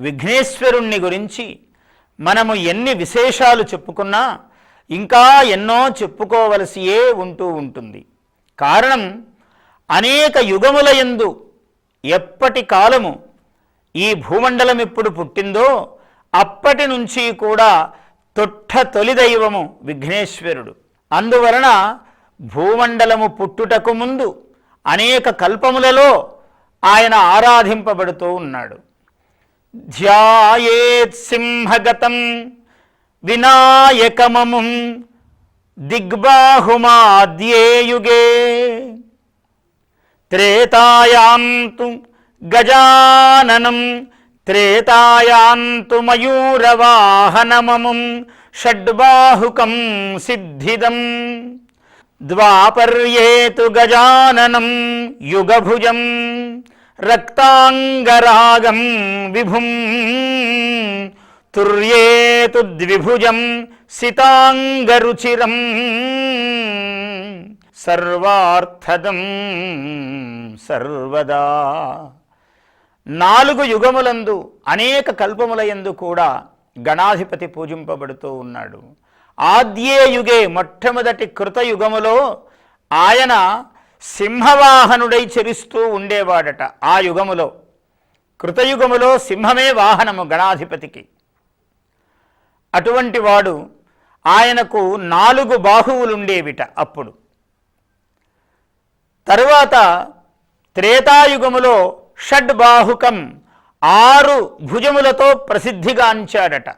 విఘ్నేశ్వరుణ్ణి గురించి మనము ఎన్ని విశేషాలు చెప్పుకున్నా ఇంకా ఎన్నో చెప్పుకోవలసియే ఉంటూ ఉంటుంది. కారణం అనేక యుగముల యందు ఎప్పటి కాలము ఈ భూమండలం ఎప్పుడు పుట్టిందో అప్పటి నుంచి కూడా తొట్ట తొలి దైవము విఘ్నేశ్వరుడు. అందువలన భూమండలము పుట్టుటకు ముందు అనేక కల్పములలో ఆయన ఆరాధింపబడుతూ ఉన్నాడు. ధ్యాయేత్ సింహగతం వినాయకమముం దిగ్బాహుమాద్యే త్రేతాయాంతు గజాననం త్రేతాయాంతు మయూరవాహనమముం షడ్బాహుకం సిద్ధిదం. ద్వాపర్యేతు గజాననం యుగభుజం రక్తాంగరాగం విభుం తుర్యేతు ద్విభుజం సితాంగరుచిరం సర్వార్థదం సర్వదా. నాలుగు యుగములందు అనేక కల్పములయందు కూడా గణాధిపతి పూజింపబడుతూ ఉన్నాడు. ఆద్యే యుగే మొట్టమొదటి కృతయుగములో ఆయన సింహవాహనుడై చరిస్తూ ఉండేవాడట ఆ యుగములో. కృతయుగములో సింహమే వాహనము గణాధిపతికి. అటువంటి వాడు ఆయనకు నాలుగు బాహువులుండేవిట అప్పుడు. తరువాత త్రేతాయుగములో షడ్బాహుకం ఆరు భుజములతో ప్రసిద్ధిగాంచాడట.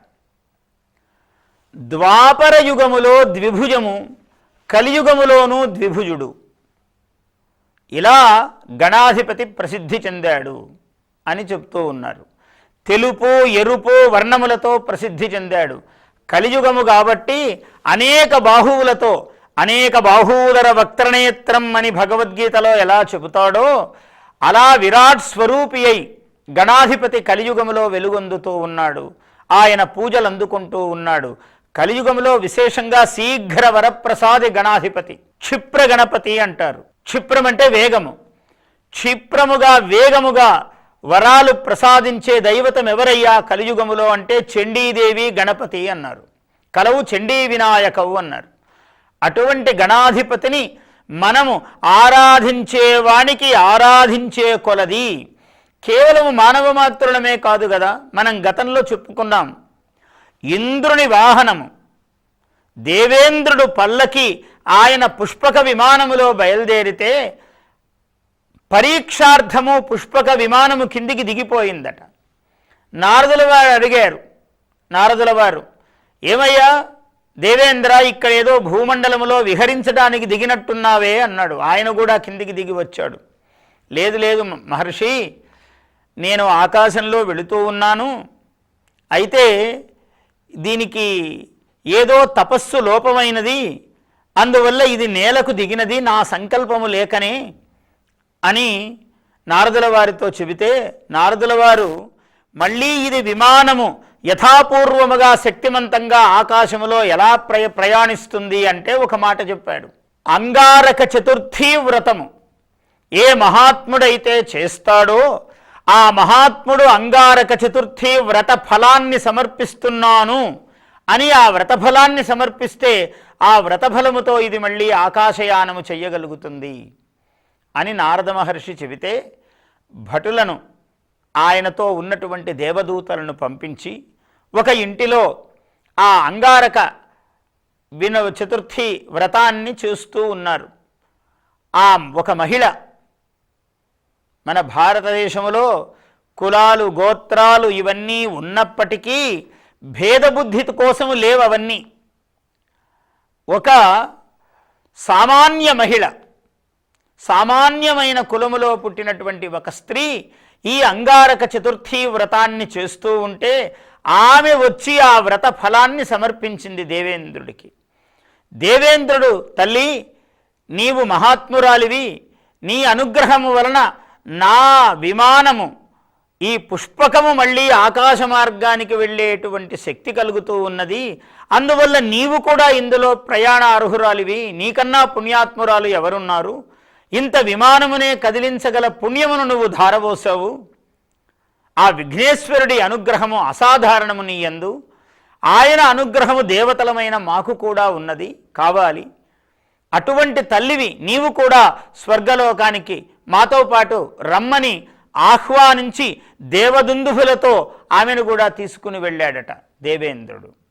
ద్వాపర యుగములో ద్విభుజము కలియుగములోనూ ద్విభుజుడు. ఇలా గణాధిపతి ప్రసిద్ధి చెందాడు అని చెప్తూ ఉన్నారు. తెలుపు ఎరుపు వర్ణములతో ప్రసిద్ధి చెందాడు. కలియుగము కాబట్టి అనేక బాహువులతో అనేక బాహువులర వక్త్రనేత్రం అని భగవద్గీతలో ఎలా చెబుతాడో అలా విరాట్ స్వరూపి అయి గణాధిపతి కలియుగములో వెలుగొందుతూ ఉన్నాడు. ఆయన పూజలు అందుకుంటూ ఉన్నాడు. కలియుగములో విశేషంగా శీఘ్ర వరప్రసాది గణాధిపతి క్షిప్ర గణపతి అంటారు. క్షిప్రం అంటే వేగము. క్షిప్రముగా వేగముగా వరాలు ప్రసాదించే దైవతం ఎవరయ్యా కలియుగములో అంటే చండీదేవి గణపతి అన్నారు. కలవు చండీ వినాయకవు అన్నారు. అటువంటి గణాధిపతిని మనము ఆరాధించేవానికి ఆరాధించే కొలది. కేవలం మానవ మాత్రులమే కాదు కదా మనం గతంలో చెప్పుకున్నాం. ఇంద్రుని వాహనము. దేవేంద్రుడు పల్లకి ఆయన పుష్పక విమానములో బయలుదేరితే పరీక్షార్థము పుష్పక విమానము కిందికి దిగిపోయిందట. నారదుల వారు అడిగారు నారదుల వారు ఏమయ్యా దేవేంద్ర ఇక్కడ ఏదో భూమండలములో విహరించడానికి దిగినట్టున్నావే అన్నాడు. ఆయన కూడా కిందికి దిగి వచ్చాడు. లేదు లేదు మహర్షి నేను ఆకాశంలో వెళుతూ ఉన్నాను. అయితే దీనికి ఏదో తపస్సు లోపమైనది. అందువల్ల ఇది నేలకు దిగినది నా సంకల్పము లేకనే అని నారదుల వారితో చెబితే నారదుల వారు మళ్ళీ ఇది విమానము యథాపూర్వముగా శక్తిమంతంగా ఆకాశములో ఎలా ప్రయ ప్రయాణిస్తుంది? అంటే ఒక మాట చెప్పాడు. అంగారక చతుర్థీ వ్రతము. ఏ మహాత్ముడైతే చేస్తాడో ఆ మహాత్ముడు అంగారక చతుర్థి వ్రత ఫలాన్ని సమర్పిస్తున్నాను అని ఆ వ్రత ఫలాన్ని సమర్పిస్తే ఆ వ్రతఫలముతో ఇది మళ్ళీ ఆకాశయానము చెయ్యగలుగుతుంది అని నారద మహర్షి చెబితే భటులను ఆయనతో ఉన్నటువంటి దేవదూతలను పంపించి ఒక ఇంటిలో ఆ అంగారక విన చతుర్థి వ్రతాన్ని చేస్తూ ఉన్నారు. ఆ ఒక మహిళ మన భారతదేశంలో కులాలు గోత్రాలు ఇవన్నీ ఉన్నప్పటికీ భేదబుద్ధి కోసము లేవు అవన్నీ ఒక సామాన్య మహిళ సామాన్యమైన కులములో పుట్టినటువంటి ఒక స్త్రీ ఈ అంగారక చతుర్థి వ్రతాన్ని చేస్తూ ఉంటే ఆమె వచ్చి ఆ వ్రత ఫలాన్ని సమర్పించింది దేవేంద్రుడికి. దేవేంద్రుడు తల్లి నీవు మహాత్మురాలివి నీ అనుగ్రహము వలన నా విమానము ఈ పుష్పకము మళ్ళీ ఆకాశ మార్గానికి వెళ్ళేటువంటి శక్తి కలుగుతూ ఉన్నది అందువల్ల నీవు కూడా ఇందులో ప్రయాణ అర్హురాలివి. నీకన్నా పుణ్యాత్మురాలు ఎవరున్నారు? ఇంత విమానమునే కదిలించగల పుణ్యమును నువ్వు ధారవోసావు ఆ విఘ్నేశ్వరుడి అనుగ్రహము అసాధారణము నీ యందు. ఆయన అనుగ్రహము దేవతలమైన మాకు కూడా ఉన్నది కావాలి. అటువంటి తల్లివి నీవు కూడా స్వర్గలోకానికి మాతో పాటు రమ్మని ఆహ్వానించి దేవదుందుభులతో ఆమెను కూడా తీసుకుని వెళ్ళాడట దేవేంద్రుడు.